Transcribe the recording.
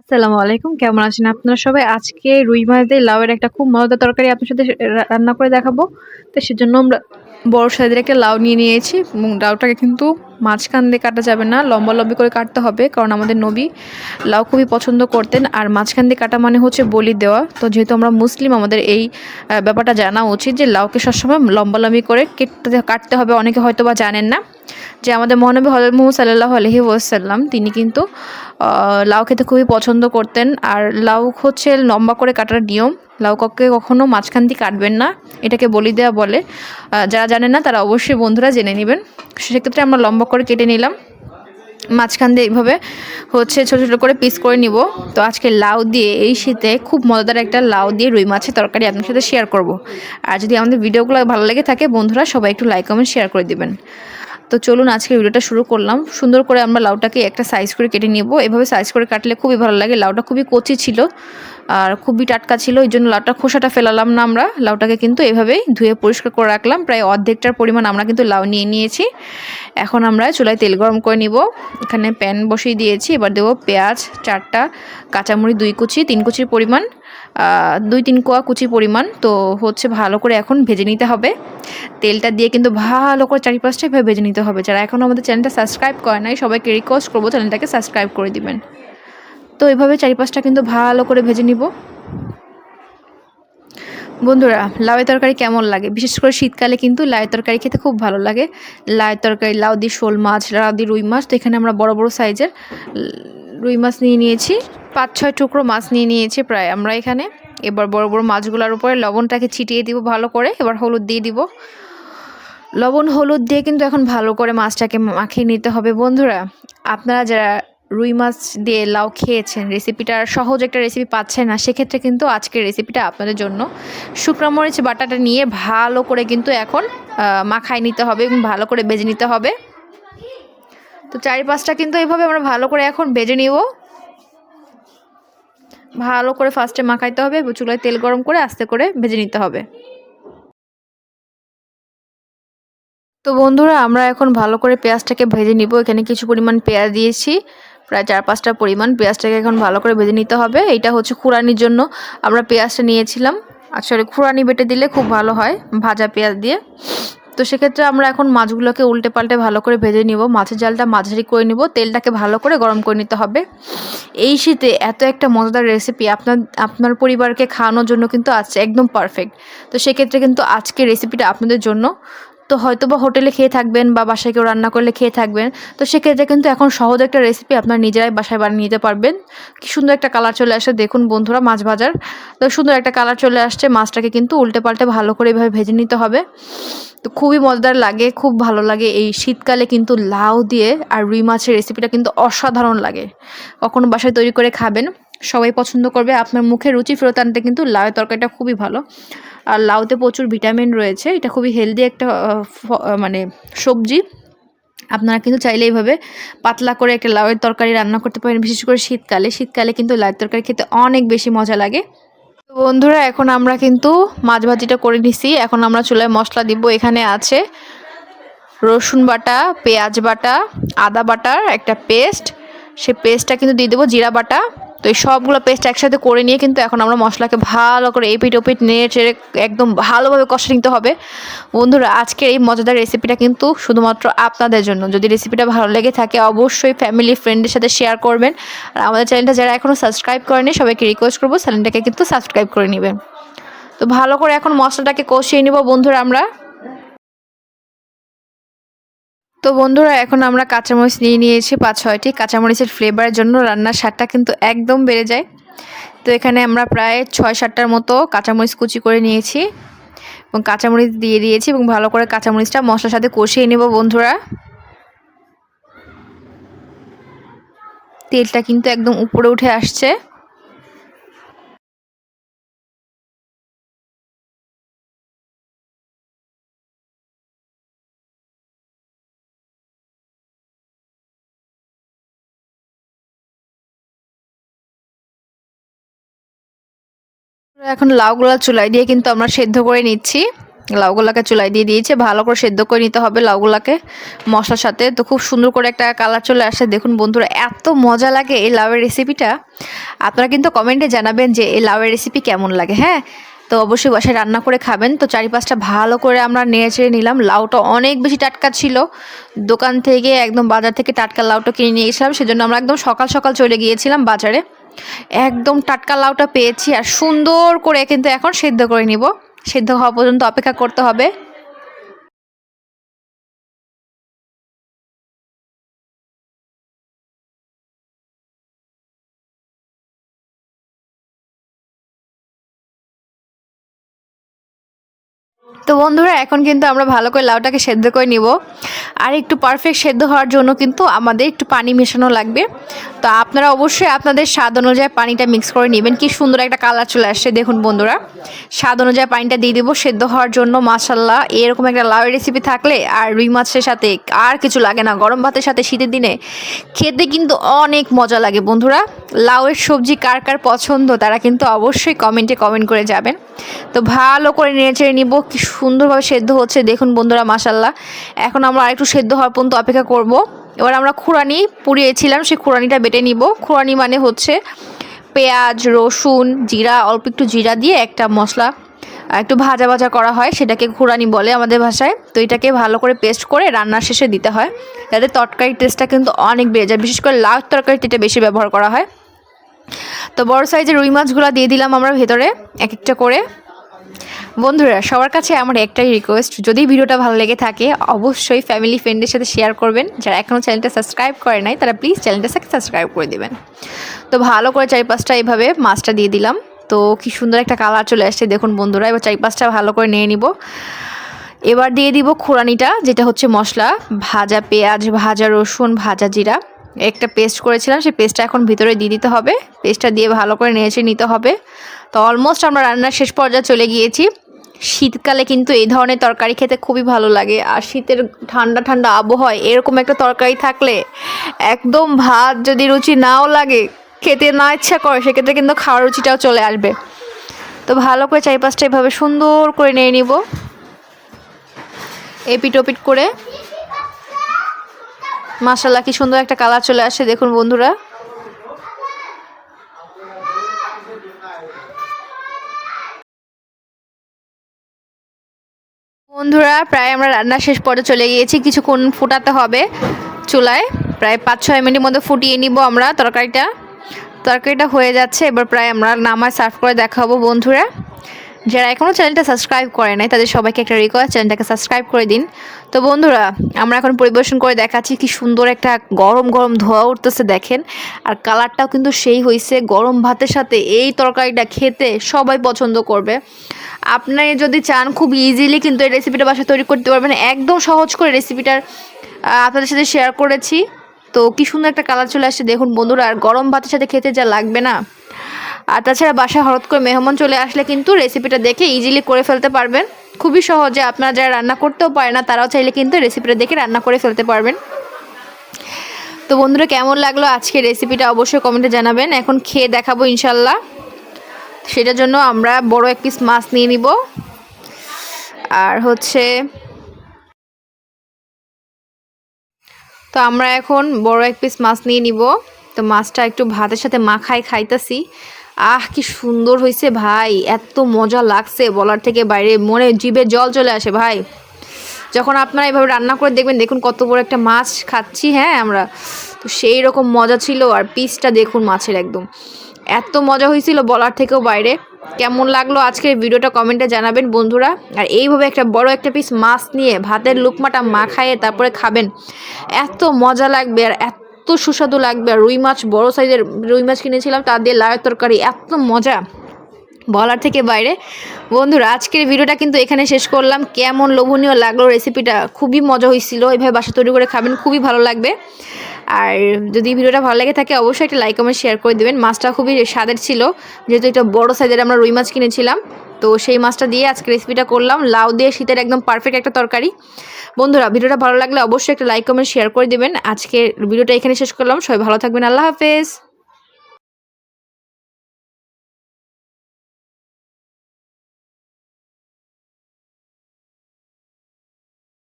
আসসালামু আলাইকুম, কেমন আছেন আপনারা সবাই? আজকে রুই মাছ দিয়ে লাউয়ের একটা খুব মজাদার তরকারি আপনার সাথে রান্না করে দেখাবো। তো সেজন্য আমরা বড় সাইজের একটা লাউ নিয়ে নিয়েছি এবং লাউটাকে কিন্তু মাঝখান দিয়ে কাটা যাবে না, লম্বা লম্বি করে কাটতে হবে কারণ আমাদের নবী লাউ খুবই পছন্দ করতেন। আর মাঝখান দিয়ে কাটা মানে হচ্ছে বলি দেওয়া। তো যেহেতু আমরা মুসলিম, আমাদের এই ব্যাপারটা জানা উচিত যে লাউকে সবসময় লম্বা লম্বি করে কেটে কাটতে হবে। অনেকে হয়তো বা জানেন না যে আমাদের মহানবী হজরত মোহাম্মদ সাল্লাহ আলহি ওয়াসাল্লাম, তিনি কিন্তু লাউ খেতে খুবই পছন্দ করতেন। আর লাউ হচ্ছে লম্বা করে কাটার নিয়ম। লাউ ককে কখনো মাঝখান দিয়ে কাটবেন না। এটাকে বলি দেওয়া বলে। যারা জানেন না, তারা অবশ্যই বন্ধুরা জেনে নেবেন। সেক্ষেত্রে আমরা লম্বা করে কেটে নিলাম। মাঝখান দিয়ে এইভাবে হচ্ছে ছোটো ছোটো করে পিস করে নিব। তো আজকে লাউ দিয়ে এই শীতে খুব মজাদার একটা লাউ দিয়ে রুই মাছের তরকারি আপনার সাথে শেয়ার করব। আর যদি আমাদের ভিডিওগুলো ভালো লেগে থাকে, বন্ধুরা সবাই একটু লাইক কমেন্ট শেয়ার করে দিবেন। তো চলুন আজকে ভিডিওটা শুরু করলাম। সুন্দর করে আমরা লাউটাকে একটা সাইজ করে কেটে নেব। এভাবে সাইজ করে কাটলে খুবই ভালো লাগে। লাউটা খুবই কচি ছিল আর খুবই টাটকা ছিল, এই জন্য লাউটা খোসাটা ফেলালাম না আমরা। লাউটাকে কিন্তু এভাবেই ধুয়ে পরিষ্কার করে রাখলাম। প্রায় অর্ধেকটার পরিমাণ আমরা কিন্তু লাউ নিয়ে নিয়েছি। এখন আমরা চুলায় তেল গরম করে নিব। এখানে প্যান বসিয়ে দিয়েছি। এবার দেবো পেঁয়াজ, চারটা, কাঁচামরিচ দুই কুচি, তিন কুচির পরিমাণ। দুই তিন কোয়া কুচি পরিমাণ, তো হচ্ছে ভালো করে এখন ভেজে নিতে হবে। তেলটা দিয়ে কিন্তু ভালো করে চারিপাশটা এভাবে ভেজে নিতে হবে। যারা এখনও আমাদের চ্যানেলটা সাবস্ক্রাইব করে নাই, সবাইকে রিকোয়েস্ট করব চ্যানেলটাকে সাবস্ক্রাইব করে দিবেন। তো এভাবে চারিপাশটা কিন্তু ভালো করে ভেজে নিব। বন্ধুরা, লাউয়ের তরকারি কেমন লাগে? বিশেষ করে শীতকালে কিন্তু লাউয়ের তরকারি খেতে খুব ভালো লাগে। লাউয়ের তরকারি, লাউ দিয়ে শোল মাছ, লাউ দিয়ে রুই মাছ, তো এখানে আমরা বড় বড় সাইজের রুই মাছ নিয়ে নিয়েছি। পাঁচ ছয় টুকরো মাছ নিয়ে নিয়েছি প্রায় আমরা এখানে। এবার বড় বড় মাছগুলোর উপরে লবণটাকে ছিটিয়ে দিব ভালো করে। এবার হলুদ দিয়ে দিব। লবণ, হলুদ দিয়ে কিন্তু এখন ভালো করে মাছটাকে মাখিয়ে নিতে হবে। বন্ধুরা, আপনারা যারা রুই মাছ দিয়ে লাউ খেয়েছেন রেসিপিটার সহজ একটা রেসিপি পাচ্ছেন না, সেক্ষেত্রে কিন্তু আজকের রেসিপিটা আপনাদের জন্য শুকনো মরিচ বাটাটা নিয়ে ভালো করে কিন্তু এখন মাখায় নিতে হবে এবং ভালো করে বেজে নিতে হবে। তো চারিপাশটা কিন্তু এইভাবে আমরা ভালো করে এখন বেজে নিব। ভালো করে ফার্স্টে মাখাইতে হবে, চুলায় তেল গরম করে আস্তে করে ভেজে নিতে হবে। তো বন্ধুরা, আমরা এখন ভালো করে পেঁয়াজটাকে ভেজে নিব। এখানে কিছু পরিমাণ পেঁয়াজ দিয়েছি, প্রায় চার পাঁচটা পরিমাণ। পেঁয়াজটাকে এখন ভালো করে ভেজে নিতে হবে। এটা হচ্ছে খুরানির জন্য। আমরা পেঁয়াজটা নিয়েছিলাম। আসলে খুরানি বেটে দিলে খুব ভালো হয়, ভাজা পেঁয়াজ দিয়ে। তো সেক্ষেত্রে আমরা এখন মাছগুলোকে উল্টে পাল্টে ভালো করে ভেজে নিব। মাছের জালটা মাঝারি করে নিব। তেলটাকে ভালো করে গরম করে নিতে হবে। এই শীতে এত একটা মজাদার রেসিপি আপনার আপনার পরিবারকে খাওয়ানোর জন্য কিন্তু আছে একদম পারফেক্ট তো সেক্ষেত্রে কিন্তু আজকে রেসিপিটা আপনাদের জন্য। তো হয়তো বা হোটেলে খেয়ে থাকবেন বা বাসায় কেউ রান্না করলে খেয়ে থাকবেন। তো সেক্ষেত্রে কিন্তু এখন সহজ একটা রেসিপি আপনার নিজেরাই বাসায় বানিয়ে নিতে পারবেন। কি সুন্দর একটা কালার চলে আসে, দেখুন বন্ধুরা মাছ ভাজার। তো সুন্দর একটা কালার চলে আসছে, মাছটাকে কিন্তু উল্টে পাল্টে ভালো করে এভাবে ভেজে নিতে হবে। তো খুবই মজাদার লাগে, খুব ভালো লাগে। এই শীতকালে কিন্তু লাউ দিয়ে আর রুই মাছের রেসিপিটা কিন্তু অসাধারণ লাগে। কখনো বাসায় তৈরি করে খাবেন, সবাই পছন্দ করবে। আপনার মুখে রুচি ফেরত আনতে কিন্তু লাউয়ের তরকারিটা খুবই ভালো। আর লাউতে প্রচুর ভিটামিন রয়েছে। এটা খুবই হেলদি একটা মানে সবজি। আপনারা কিন্তু চাইলে এইভাবে পাতলা করে একটা লাউয়ের তরকারি রান্না করতে পারেন, বিশেষ করে শীতকালে। শীতকালে কিন্তু লাউয়ের তরকারি খেতে অনেক বেশি মজা লাগে। তো বন্ধুরা, এখন আমরা কিন্তু মাছ ভাজিটা করে নিছি। এখন আমরা চুলায় মশলা দিব। এখানে আছে রসুন বাটা, পেঁয়াজ বাটা, আদা বাটার একটা পেস্ট। সে পেস্টটা কিন্তু দিয়ে দেবো জিরা বাটা। তো এই সবগুলো পেস্ট একসাথে করে নিয়ে কিন্তু এখন আমরা মশলাকে ভালো করে এপিট ওপিট নেড়ে চেড়ে একদম ভালোভাবে কষে নিতে হবে। বন্ধুরা, আজকের এই মজাদার রেসিপিটা কিন্তু শুধুমাত্র আপনাদের জন্য। যদি রেসিপিটা ভালো লেগে থাকে, অবশ্যই ফ্যামিলি ফ্রেন্ডের সাথে শেয়ার করবেন। আর আমাদের চ্যানেলটা যারা এখনও সাবস্ক্রাইব করেনি সবাইকে রিকোয়েস্ট করব চ্যানেলটাকে কিন্তু সাবস্ক্রাইব করে নেবেন। তো ভালো করে এখন মশলাটাকে কষিয়ে নিব বন্ধুরা আমরা। তো বন্ধুরা, এখন আমরা কাঁচামরিচ নিয়ে নিয়েছি পাঁচ ছয়টি। কাঁচামরিচের ফ্লেভারের জন্য রান্নার স্বাদটা কিন্তু একদম বেড়ে যায়। তো এখানে আমরা প্রায় ছয় সাতটার মতো কাঁচামরিচ কুচি করে নিয়েছি এবং কাঁচামরিচ দিয়ে দিয়েছি এবং ভালো করে কাঁচামরিচটা মশলার সাথে কষিয়ে নেব বন্ধুরা। তেলটা কিন্তু একদম উপরে উঠে আসছে। এখন লাউগুলা চুলাই দিয়ে কিন্তু আমরা সেদ্ধ করে নিচ্ছি। লাউগুলাকে চুলাই দিয়ে দিয়েছে, ভালো করে সেদ্ধ করে নিতে হবে লাউগুলাকে মশলার সাথে। তো খুব সুন্দর করে একটা কালার চলে আসে। দেখুন বন্ধুরা, এত মজা লাগে এই লাউয়ের রেসিপিটা। আপনারা কিন্তু কমেন্টে জানাবেন যে এই লাউয়ের রেসিপি কেমন লাগে হ্যাঁ? তো অবশ্যই বাসায় রান্না করে খাবেন। তো চারিপাশটা ভালো করে আমরা নেড়ে নিলাম। লাউটা অনেক বেশি টাটকা ছিল। দোকান থেকে একদম বাজার থেকে টাটকা লাউটা কিনে নিয়ে গেছিলাম। সেজন্য আমরা একদম সকাল সকাল চলে গিয়েছিলাম বাজারে। একদম টাটকা লাউটা পেয়েছি আর সুন্দর করে কিন্তু এখন সেদ্ধ করে নিব। সেদ্ধ হওয়া পর্যন্ত অপেক্ষা করতে হবে। তো বন্ধুরা, এখন কিন্তু আমরা ভালো করে লাউটাকে সেদ্ধ করে নিব। আর একটু পারফেক্ট সেদ্ধ হওয়ার জন্য কিন্তু আমাদের একটু পানি মেশানো লাগবে। তো আপনারা অবশ্যই আপনাদের স্বাদ অনুযায়ী পানিটা মিক্স করে নেবেন। কি সুন্দর একটা কালার চলে আসছে, দেখুন বন্ধুরা। স্বাদ অনুযায়ী পানিটা দিয়ে দিব সেদ্ধ হওয়ার জন্য। মাসাল্লাহ এরকম একটা লাউয়ের রেসিপি থাকলে আর রুই মাছের সাথে আর কিছু লাগে না। গরম ভাতের সাথে শীতের দিনে খেতে কিন্তু অনেক মজা লাগে বন্ধুরা। লাউয়ের সবজি কার কার পছন্দ, তারা কিন্তু অবশ্যই কমেন্টে কমেন্ট করে যাবেন। তো ভালো করে নেড়ে চেড়ে নিব। কি সুন্দরভাবে সেদ্ধ হচ্ছে, দেখুন বন্ধুরা মাসাল্লাহ এখন আমরা আরেকটু সেদ্ধ হওয়ার পর্যন্ত অপেক্ষা করব। এবার আমরা খুরানি পুড়িয়েছিলাম, সেই খুরানিটা বেটে নিব। খুরানি মানে হচ্ছে পেঁয়াজ, রসুন, জিরা, অল্প একটু জিরা দিয়ে একটা মশলা, একটু ভাজা ভাজা করা হয়, সেটাকে খুরানি বলে আমাদের ভাষায়। তো এটাকে ভালো করে পেস্ট করে রান্নার শেষে দিতে হয়, যাতে তরকারির টেস্টটা কিন্তু অনেক বেড়ে যায়। বিশেষ করে লাউ তরকারিতে এটা বেশি ব্যবহার করা হয়। তো বড় সাইজের রুই মাছগুলো দিয়ে দিলাম আমরা ভেতরে, এক একটা করে। বন্ধুরা, সবার কাছে আমার একটাই রিকোয়েস্ট যদি ভিডিওটা ভালো লেগে থাকে, অবশ্যই ফ্যামিলি ফ্রেন্ডের সাথে শেয়ার করবেন। যারা এখনও চ্যানেলটা সাবস্ক্রাইব করে নাই, তারা প্লিজ চ্যানেলটা সাবস্ক্রাইব করে দেবেন। তো ভালো করে চারি পাঁচটা এইভাবে মাছটা দিয়ে দিলাম। তো কি সুন্দর একটা কালার চলে আসছে, দেখুন বন্ধুরা, এবার চারি পাঁচটা ভালো করে নিয়ে নিব। এবার দিয়ে দিব খোরানিটা, যেটা হচ্ছে মশলা, ভাজা পেঁয়াজ, ভাজা রসুন, ভাজা জিরা। একটা পেস্ট করেছিলাম, সেই পেস্টটা এখন ভিতরে দিয়ে দিতে হবে। পেস্টটা দিয়ে ভালো করে নেড়েছে নিতে হবে। তো অলমোস্ট আমরা রান্নার শেষ পর্যায়ে চলে গিয়েছি। শীতকালে কিন্তু এই ধরনের তরকারি খেতে খুবই ভালো লাগে। আর শীতের ঠান্ডা ঠান্ডা আবহাওয়ায় এরকম একটা তরকারি থাকলে একদম ভাত যদি রুচি নাও লাগে, খেতে না ইচ্ছা করে, সেক্ষেত্রে কিন্তু খাওয়ার রুচিটাও চলে আসবে। তো ভালো করে চাই পাঁচটা এভাবে সুন্দর করে নিয়ে নিব। এপিট ওপিট করে মাসাল্লাহ কি সুন্দর একটা কালার চলে আসে, দেখুন বন্ধুরা। বন্ধুরা, প্রায় আমরা রান্না শেষ পরে চলে গিয়েছি, কিছুক্ষণ ফুটাতে হবে চুলায়। প্রায় পাঁচ ছয় মিনিটের মধ্যে ফুটিয়ে নিব আমরা তরকারিটা। তরকারিটা হয়ে যাচ্ছে, এবার প্রায় আমরা নামায় সার্ভ করে দেখাবো বন্ধুরা। যারা এখনও চ্যানেলটা সাবস্ক্রাইব করে নাই, তাদের সবাইকে একটা রিকোয়েস্ট চ্যানেলটাকে সাবস্ক্রাইব করে দিন। তো বন্ধুরা, আমরা এখন পরিবেশন করে দেখাচ্ছি কি সুন্দর একটা গরম গরম ধোয়া উঠতেছে, দেখেন। আর কালারটাও কিন্তু সেই হয়েছে গরম ভাতের সাথে এই তরকারিটা খেতে সবাই পছন্দ করবে। আপনি যদি চান, খুব ইজিলি কিন্তু এই রেসিপিটা বাসা তৈরি করতে পারবেন। একদম সহজ করে রেসিপিটার আপনাদের সাথে শেয়ার করেছি। তো কি সুন্দর একটা কালার চলে আসছে, দেখুন বন্ধুরা। আর গরম ভাতের সাথে খেতে যা লাগবে না। আর তাছাড়া বাসায় হঠাৎ করে মেহমান চলে আসলে কিন্তু রেসিপিটা দেখে ইজিলি করে ফেলতে পারবেন। খুবই সহজে আপনারা যারা রান্না করতেও পারে না, তারাও চাইলে কিন্তু রেসিপিটা দেখে রান্না করে ফেলতে পারবেন। তো বন্ধুরা, কেমন লাগল আজকে রেসিপিটা অবশ্যই কমেন্টে জানাবেন। এখন খেয়ে দেখাবো ইনশাল্লাহ সেটার জন্য আমরা বড় এক পিস মাছ নিয়ে নিব। আর হচ্ছে তো আমরা এখন বড় এক পিস মাছ নিয়ে নিব। তো মাছটা একটু ভাতের সাথে মাখাই খাইতাছি। আহ, কি সুন্দর হয়েছে ভাই। এত মজা লাগছে বলার থেকে বাইরে। মনে জিভে জল চলে আসে ভাই। যখন আপনারা এভাবে রান্না করে দেখবেন, দেখুন কত বড় একটা মাছ খাচ্ছি হ্যাঁ আমরা। তো সেই রকম মজা ছিল, আর পিসটা দেখুন মাছের একদম। এত মজা হয়েছিল বলার থেকেও বাইরে। কেমন লাগল আজকের ভিডিওটা কমেন্টে জানাবেন বন্ধুরা। আর এইভাবে একটা বড় একটা পিস মাছ নিয়ে ভাতের লুকমাটা মাখায়ে তারপরে খাবেন। এত মজা লাগবে আর এত সুস্বাদু লাগবে। রুই মাছ, বড় সাইজের রুই মাছ কিনেছিলাম, তা দিয়ে লাউয়ের তরকারি, এত মজা। বলার থেকে বাইরে। বন্ধুরা, আজকের ভিডিওটা কিন্তু এখানে শেষ করলাম। কেমন লোভনীয় লাগল রেসিপিটা খুবই মজা হয়েছিল। এইভাবে বাসা তৈরি করে খাবেন, খুবই ভালো লাগবে। আর যদি ভিডিওটা ভালো লেগে থাকে, অবশ্যই একটা লাইক কমেন্ট শেয়ার করে দেবেন। মাছটা খুবই স্বাদের ছিল। যেহেতু একটা বড় সাইজের আমরা রুই মাছ কিনেছিলাম। তো সেই মাছটা দিয়ে আজকে রেসিপিটা করলাম। লাউ দিয়ে শীতের একদম পারফেক্ট একটা তরকারি। বন্ধুরা, ভিডিওটা ভালো লাগলে অবশ্যই একটা লাইক কমেন্ট শেয়ার করে দেবেন। আজকে ভিডিওটা এখানে শেষ করলাম। সবাই ভালো থাকবেন। আল্লাহ হাফেজ।